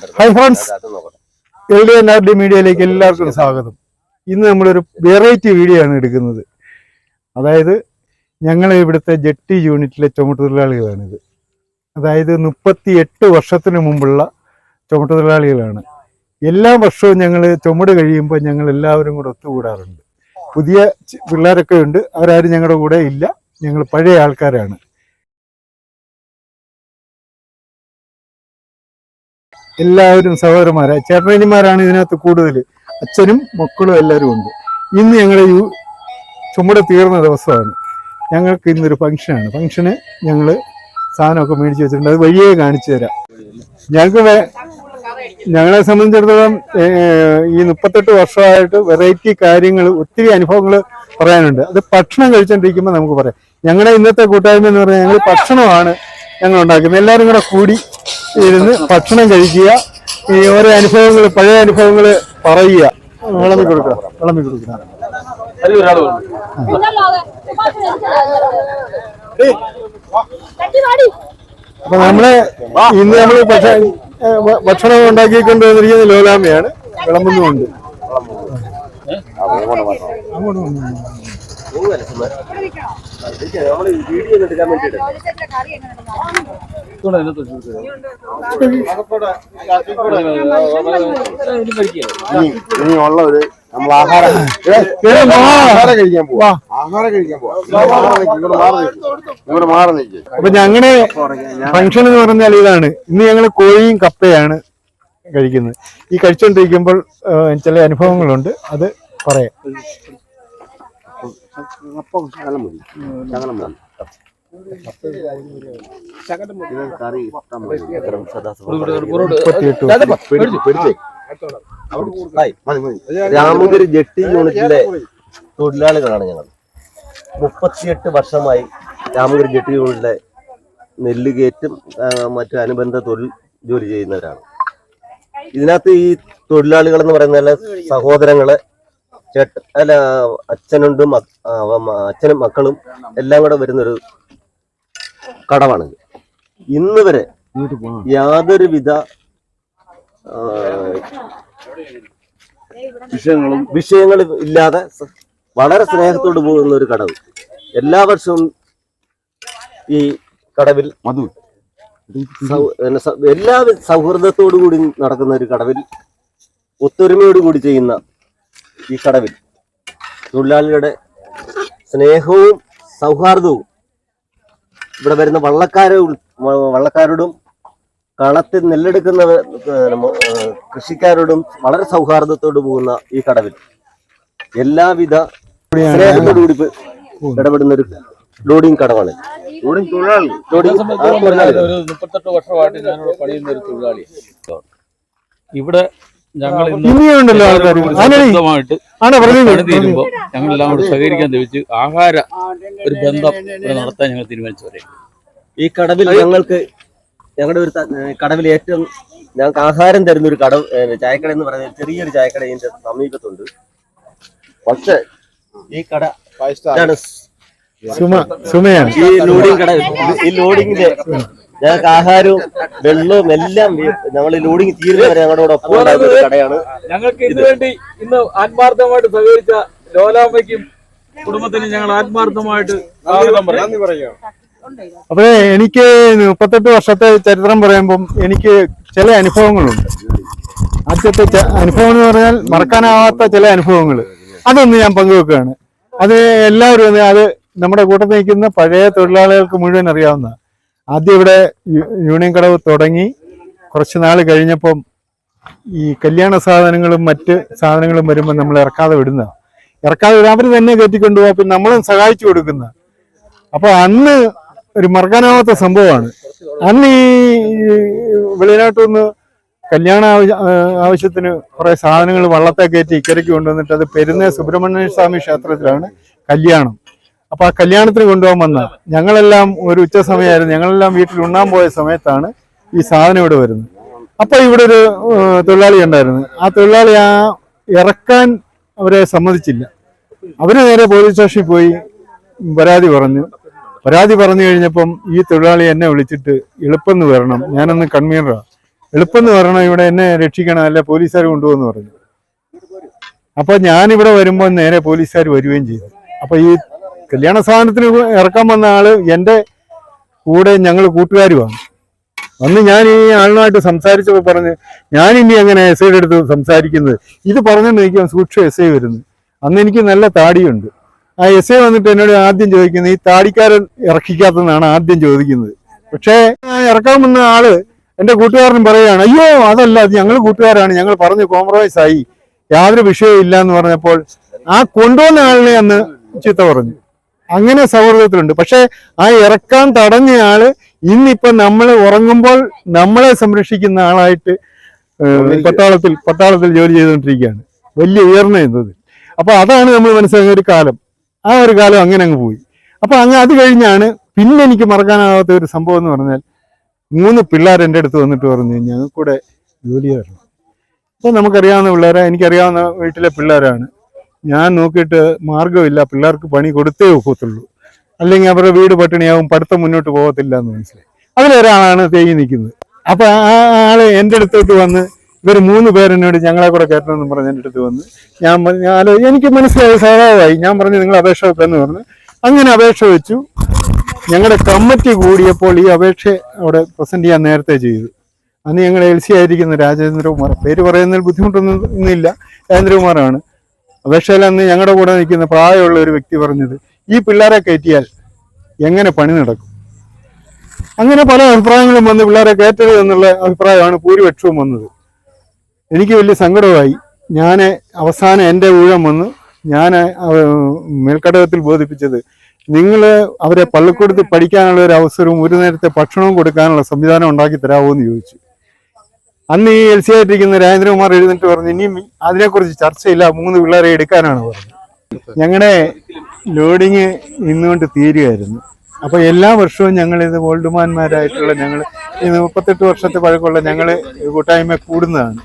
Hi friends L D N R D മീഡിയയിലേക്ക് എല്ലാവർക്കും സ്വാഗതം. ഇന്ന് നമ്മളൊരു വെറൈറ്റി വീഡിയോ ആണ് എടുക്കുന്നത്. അതായത് ഞങ്ങൾ ഇവിടുത്തെ ജെട്ടി യൂണിറ്റിലെ ചുമട്ടുതൊഴിലാളികളാണിത്. അതായത് മുപ്പത്തി എട്ട് വർഷത്തിന് മുമ്പുള്ള ചുമട്ടുതൊഴിലാളികളാണ്. എല്ലാ വർഷവും ഞങ്ങൾ ചുമട് കഴിയുമ്പോൾ ഞങ്ങൾ എല്ലാവരും കൂടെ ഒത്തുകൂടാറുണ്ട്. പുതിയ പിള്ളേരൊക്കെ ഉണ്ട്. അവരാരും ഞങ്ങളുടെ കൂടെ ഇല്ല. ഞങ്ങൾ പഴയ ആൾക്കാരാണ്. എല്ലാവരും സഹോദരന്മാരെ. ചേട്ടനിമാരാണ് ഇതിനകത്ത് കൂടുതൽ. അച്ഛനും മക്കളും എല്ലാവരും ഉണ്ട്. ഇന്ന് ഞങ്ങളുടെ ഈ ചുമട് തീർന്ന ദിവസമാണ്. ഞങ്ങൾക്ക് ഇന്നൊരു ഫംഗ്ഷനാണ്. ഫംഗ്ഷന് ഞങ്ങൾ സാധനമൊക്കെ മേടിച്ച് വെച്ചിട്ടുണ്ട്. അത് വഴിയേ കാണിച്ചു തരാം. ഞങ്ങൾക്ക് ഞങ്ങളെ സംബന്ധിച്ചിടത്തോളം ഈ മുപ്പത്തെട്ട് വർഷമായിട്ട് വെറൈറ്റി കാര്യങ്ങൾ ഒത്തിരി അനുഭവങ്ങൾ പറയാനുണ്ട്. അത് ഭക്ഷണം കഴിച്ചുകൊണ്ടിരിക്കുമ്പോൾ നമുക്ക് പറയാം. ഞങ്ങളുടെ ഇന്നത്തെ കൂട്ടായ്മ എന്ന് പറഞ്ഞാൽ ഞങ്ങൾ ഭക്ഷണമാണ് ഞങ്ങൾ ഉണ്ടാക്കുന്നത്. എല്ലാവരും കൂടെ കൂടി ഇരുന്ന് ഭക്ഷണം കഴിക്കുക. ഈ ഓരോ അനുഭവങ്ങൾ പഴയ അനുഭവങ്ങൾ പറയുക. വിളമ്പി കൊടുക്കുക. വിളമ്പി കൊടുക്കുക. അപ്പൊ നമ്മൾ ഇന്ന് നമ്മൾ ഭക്ഷണം ഉണ്ടാക്കിക്കൊണ്ട് വന്നിരിക്കുന്ന ലോലാമയാണ്. വിളമ്പുന്നുമുണ്ട്. അങ്ങോട്ട് ഇനി ഉള്ളവര് നമ്മൾ ആഹാരം. ആഹാരം കഴിക്കാൻ പോവാ. ആഹാരം കഴിക്കാൻ പോവാ മാറി നിൽക്ക്. ഇങ്ങോട്ട് മാറി നിൽക്ക് അപ്പൊ ഞങ്ങളുടെ ഫംഗ്ഷൻ എന്ന് പറഞ്ഞാൽ ഇതാണ് ഇന്ന് ഞങ്ങൾ കോഴിയും കപ്പയാണ് കഴിക്കുന്നത് ഈ കഴിച്ചുകൊണ്ടിരിക്കുമ്പോൾ ചില അനുഭവങ്ങളുണ്ട് അത് പറയാം അപ്പം ശകലം മതി ശകലം മതി കറി. രാമഗിരി ജെട്ടി യൂണിറ്റിലെ തൊഴിലാളികളാണ് ഞങ്ങൾ മുപ്പത്തിയെട്ട് വർഷമായി രാമഗിരി ജെട്ടി യൂണിറ്റിലെ നെല്ല് കയറ്റും മറ്റു അനുബന്ധ തൊഴിൽ ജോലി ചെയ്യുന്നവരാണ്. ഇതിനകത്ത് ഈ തൊഴിലാളികൾ എന്ന് പറയുന്ന സഹോദരങ്ങൾ ചേട്ട അല്ല അച്ഛനുണ്ട് അച്ഛനും മക്കളും എല്ലാം കൂടെ വരുന്നൊരു കടവാണ്. ഇന്ന് വരെ യാതൊരുവിധ വിധ വിഷയങ്ങളും വിഷയങ്ങളും ഇല്ലാതെ വളരെ സ്നേഹത്തോട് പോകുന്ന ഒരു കടവ്. എല്ലാ വർഷവും ഈ കടവിൽ മധു എല്ലാ സൗഹൃദത്തോടു കൂടി നടക്കുന്ന ഒരു കടവിൽ ഒത്തൊരുമയോട് കൂടി ചെയ്യുന്ന ഈ കടവിൽ. തൊഴിലാളികളുടെ സ്നേഹവും സൗഹാർദ്ദവും. ഇവിടെ വരുന്ന വള്ളക്കാരെ വള്ളക്കാരോടും കളത്തിൽ നെല്ലെടുക്കുന്ന കൃഷിക്കാരോടും വളരെ സൗഹാർദ്ദത്തോട് പോകുന്ന ഈ കടവിൽ. എല്ലാവിധ സ്നേഹത്തോടുകൂടി ഇടപെടുന്ന ഒരു ലോഡിംഗ് കടവാണ്. ലോഡിംഗ് തൊഴിലാളി. ലോഡിംഗ് മുപ്പത്തെട്ട് വർഷമായിട്ട് ഞാനിവിടെ പണിയുന്ന ഒരു തൊഴിലാളി. ഇവിടെ ഞങ്ങൾ ഇനിയുണ്ടല്ലോ ഞങ്ങൾ എല്ലാം കൂടെ സഹകരിക്കാൻ തെളിച്ച് ആഹാര ഒരു ബന്ധം ഇവിടെ നടത്താൻ ഞങ്ങൾ തീരുമാനിച്ചു ഈ കടവിൽ ഞങ്ങൾക്ക് ഞങ്ങളുടെ ഒരു കടവിൽ ഏറ്റവും ഞങ്ങൾക്ക് ആഹാരം തരുന്ന ഒരു കടവ് ചായക്കട എന്ന് പറയുന്നത് ചെറിയൊരു ചായക്കട ഇതിന്റെ സമീപത്തുണ്ട്. പക്ഷെ ഈ കട ഇതാണ് സുമ സുമയാണ്. ഈ ലോഡിംഗ് കട ഈ ലോഡിങ്ങിന്റെ ഞങ്ങൾക്ക് ആഹാരവും വെള്ളവും എല്ലാം നമ്മൾ ലോഡിങ് തീരുന്നവരെ ഞങ്ങളുടെ കൂടെ ഒപ്പം ഒരു കടയാണ്. ഞങ്ങൾക്ക് ഇതിനു വേണ്ടി ഇന്ന് ആത്മാർത്ഥമായിട്ട് സഹകരിച്ച ലോലാമ്മയ്ക്കും കുടുംബത്തിനും ഞങ്ങൾ ആത്മാർത്ഥമായിട്ട് സ്വാഗതം പറയാം. അപ്പൊ എനിക്ക് മുപ്പത്തെട്ട് വർഷത്തെ ചരിത്രം പറയുമ്പം എനിക്ക് ചില അനുഭവങ്ങളുണ്ട്. ആദ്യത്തെ അനുഭവം എന്ന് പറഞ്ഞാൽ മറക്കാനാവാത്ത ചില അനുഭവങ്ങൾ. അതൊന്ന് ഞാൻ പങ്കുവെക്കുകയാണ്. അത് എല്ലാവരും അത് നമ്മുടെ കൂട്ടത്തിൽ നിൽക്കുന്ന പഴയ തൊഴിലാളികൾക്ക് മുഴുവൻ അറിയാവുന്ന ആദ്യം ഇവിടെ യൂണിയൻ കടവ് തുടങ്ങി. കുറച്ച് നാൾ കഴിഞ്ഞപ്പം ഈ കല്യാണ സാധനങ്ങളും മറ്റ് സാധനങ്ങളും വരുമ്പോൾ നമ്മൾ ഇറക്കാതെ വിടുന്ന. ഇറക്കാതെ വിടാൻ തന്നെ കയറ്റിക്കൊണ്ടുപോകാം പിന്നെ നമ്മളും സഹായിച്ചു കൊടുക്കുന്ന. അപ്പോൾ അന്ന് ഒരു മറക്കാനാവാത്ത സംഭവമാണ്. അന്ന് ഈ വെളിനാട്ടിൽ നിന്ന് കല്യാണ ആവശ്യത്തിന് കുറെ സാധനങ്ങൾ വള്ളത്തെ കയറ്റി ഇക്കരയ്ക്ക് കൊണ്ടുവന്നിട്ട് അത് പെരുന്ന സുബ്രഹ്മണ്യ സ്വാമി ക്ഷേത്രത്തിലാണ് കല്യാണം. അപ്പൊ ആ കല്യാണത്തിന് കൊണ്ടുപോകാൻ വന്ന ഞങ്ങളെല്ലാം ഒരു ഉച്ച സമയമായിരുന്നു. ഞങ്ങളെല്ലാം വീട്ടിൽ ഉണ്ണാൻ പോയ സമയത്താണ് ഈ സാധനം ഇവിടെ വരുന്നത്. അപ്പൊ ഇവിടെ ഒരു തൊഴിലാളി ഉണ്ടായിരുന്നു. ആ തൊഴിലാളി ആ ഇറക്കാൻ അവരെ സമ്മതിച്ചില്ല. അവർ നേരെ പോലീസ് സ്റ്റേഷനിൽ പോയി പരാതി പറഞ്ഞു. പരാതി പറഞ്ഞു കഴിഞ്ഞപ്പം ഈ തൊഴിലാളി എന്നെ വിളിച്ചിട്ട് എളുപ്പം വരണം ഞാനൊന്ന് കൺവീനറാ. എളുപ്പം എന്ന് പറയണം ഇവിടെ എന്നെ രക്ഷിക്കണം അല്ലെ പോലീസുകാർ കൊണ്ടുപോകുന്നു പറഞ്ഞു. അപ്പൊ ഞാനിവിടെ വരുമ്പോൾ നേരെ പോലീസുകാർ വരികയും ചെയ്തു. അപ്പൊ ഈ കല്യാണ സാധനത്തിന് ഇറക്കാൻ വന്ന ആൾ എന്റെ കൂടെ ഞങ്ങൾ കൂട്ടുകാരുമാണ് അന്ന് ഞാൻ ഈ ആളുമായിട്ട് സംസാരിച്ചപ്പോൾ പറഞ്ഞ് ഞാൻ ഇനി അങ്ങനെ എസ് ഐയുടെ അടുത്ത് സംസാരിക്കുന്നത്? ഇത് പറഞ്ഞുകൊണ്ട് നിൽക്കാൻ സൂക്ഷ്മ എസ് ഐ വരുന്നു. അന്ന് എനിക്ക് നല്ല താടിയുണ്ട്. ആ എസ് ഐ വന്നിട്ട് എന്നോട് ആദ്യം ചോദിക്കുന്നത് ഈ താടിക്കാരൻ ഇറക്കിക്കാത്തതെന്നാണ് ആദ്യം ചോദിക്കുന്നത്? പക്ഷേ ഇറക്കാൻ വന്ന ആൾ എന്റെ കൂട്ടുകാരനും പറയുകയാണ് അയ്യോ അതല്ല അത് ഞങ്ങൾ കൂട്ടുകാരാണ്. ഞങ്ങൾ പറഞ്ഞു കോംപ്രമൈസ് ആയി. യാതൊരു വിഷയവും ഇല്ല എന്ന് പറഞ്ഞപ്പോൾ ആ കൊണ്ടുവന്ന ആളിനെ അന്ന് ചീത്ത പറഞ്ഞു. അങ്ങനെ സൗഹൃദത്തിലുണ്ട്. പക്ഷേ ആ ഇറക്കാൻ തടഞ്ഞ ആൾ ഇന്നിപ്പൊ നമ്മൾ ഉറങ്ങുമ്പോൾ നമ്മളെ സംരക്ഷിക്കുന്ന ആളായിട്ട് പട്ടാളത്തിൽ പട്ടാളത്തിൽ ജോലി ചെയ്തുകൊണ്ടിരിക്കുകയാണ്. വലിയ ഉയർന്ന എന്നത് അപ്പൊ അതാണ് നമ്മൾ മനസ്സിലാക്കിയ ഒരു കാലം. ആ ഒരു കാലം അങ്ങനെ അങ്ങ് പോയി. അപ്പോൾ അങ്ങ് അത് കഴിഞ്ഞാണ് പിന്നെ എനിക്ക് മറക്കാനാവാത്ത ഒരു സംഭവം എന്ന് പറഞ്ഞാൽ മൂന്ന് പിള്ളേർ എന്റെ അടുത്ത് വന്നിട്ട് പറഞ്ഞു ഞങ്ങൾക്കൂടെ ജോലി തരണം. അപ്പൊ നമുക്കറിയാവുന്ന പിള്ളേരാണ് എനിക്കറിയാവുന്ന വീട്ടിലെ പിള്ളേരാണ്. ഞാൻ നോക്കിയിട്ട് മാർഗമില്ല പിള്ളേർക്ക് പണി കൊടുത്തേ ഒക്കത്തുള്ളൂ. അല്ലെങ്കിൽ അവരുടെ വീട് പട്ടിണിയാവും പഠിത്തം മുന്നോട്ട് പോകത്തില്ല എന്ന് മനസ്സിലായി. അതിലൊരാളാണ് തേങ്ങി നിൽക്കുന്നത്. അപ്പൊ ആ ആൾ എന്റെ അടുത്തോട്ട് വന്ന് ഇവർ മൂന്ന് പേരെന്നോട് ഞങ്ങളെ കൂടെ കയറ്റണമെന്ന് പറഞ്ഞ് എന്റെ അടുത്ത് വന്ന് ഞാൻ ആലോ- എനിക്ക് മനസ്സിലായി സ്വഭാവമായി. ഞാൻ പറഞ്ഞു നിങ്ങൾ അപേക്ഷ വെക്കെന്ന് പറഞ്ഞു. അങ്ങനെ അപേക്ഷ വെച്ചു. ഞങ്ങളുടെ കമ്മിറ്റി കൂടിയപ്പോൾ ഈ അപേക്ഷ അവിടെ പ്രസന്റ് ചെയ്യാൻ നേരത്തെ ചെയ്തു. അന്ന് ഞങ്ങൾ എൽ സി ആയിരിക്കുന്ന രാജേന്ദ്രകുമാർ. പേര് പറയുന്നതിൽ ബുദ്ധിമുട്ടൊന്നും ഇന്നില്ല. രാജേന്ദ്രകുമാറാണ്. അപേക്ഷയിൽ അന്ന് ഞങ്ങളുടെ കൂടെ നിൽക്കുന്ന പ്രായമുള്ള ഒരു വ്യക്തി പറഞ്ഞത് ഈ പിള്ളേരെ കയറ്റിയാൽ എങ്ങനെ പണി നടക്കും? അങ്ങനെ പല അഭിപ്രായങ്ങളും വന്ന് പിള്ളേരെ കയറ്റരുത് എന്നുള്ള അഭിപ്രായമാണ് ഭൂരിപക്ഷവും വന്നത്. എനിക്ക് വലിയ സങ്കടമായി ഞാൻ അവസാനം എന്റെ ഊഴം വന്ന് ഞാൻ മേൽക്കടകത്തിൽ ബോധിപ്പിച്ചത് നിങ്ങൾ അവരെ പള്ളിക്കൂടത്ത് പഠിക്കാനുള്ള ഒരു അവസരവും ഒരു നേരത്തെ ഭക്ഷണവും കൊടുക്കാനുള്ള സംവിധാനം ഉണ്ടാക്കി തരാമോ എന്ന് ചോദിച്ചു. അന്ന് ഈ എൽ സി ആയിട്ടിരിക്കുന്ന രാജേന്ദ്രകുമാർ എഴുന്നിട്ട് പറഞ്ഞു ഇനിയും അതിനെക്കുറിച്ച് ചർച്ചയില്ല മൂന്ന് പിള്ളേരെ എടുക്കാനാണ് പറഞ്ഞത്. ഞങ്ങളുടെ ലോഡിങ് ഇന്നുകൊണ്ട് തീരുമായിരുന്നു അപ്പൊ എല്ലാ വർഷവും ഞങ്ങൾ ഇത് ഓൾഡ്മാൻമാരായിട്ടുള്ള ഞങ്ങൾ ഈ മുപ്പത്തെട്ട് വർഷത്തെ പഴക്കമുള്ള ഞങ്ങൾ കൂട്ടായ്മ കൂടുന്നതാണ്.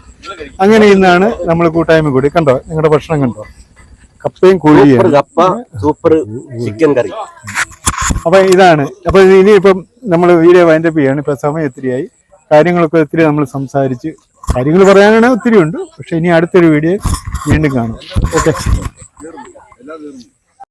അങ്ങനെ ഇന്നാണ് നമ്മൾ കൂട്ടായ്മ കൂടി. കണ്ടോ? നിങ്ങളുടെ ഭക്ഷണം കണ്ടോ? കപ്പയും കോഴിയും കപ്പ സൂപ്പർ ചിക്കൻ കറി. അപ്പൊ ഇതാണ്. അപ്പൊ ഇനിയിപ്പം നമ്മൾ വീഡിയോ വൈൻഡപ്പ് ചെയ്യാണ്. ഇപ്പൊ സമയം ഒത്തിരിയായി. കാര്യങ്ങളൊക്കെ ഒത്തിരി നമ്മൾ സംസാരിച്ച് കാര്യങ്ങൾ പറയാനാണെങ്കിൽ ഒത്തിരി ഉണ്ട് പക്ഷെ ഇനി അടുത്തൊരു വീഡിയോ വീണ്ടും കാണാം. ഓക്കെ.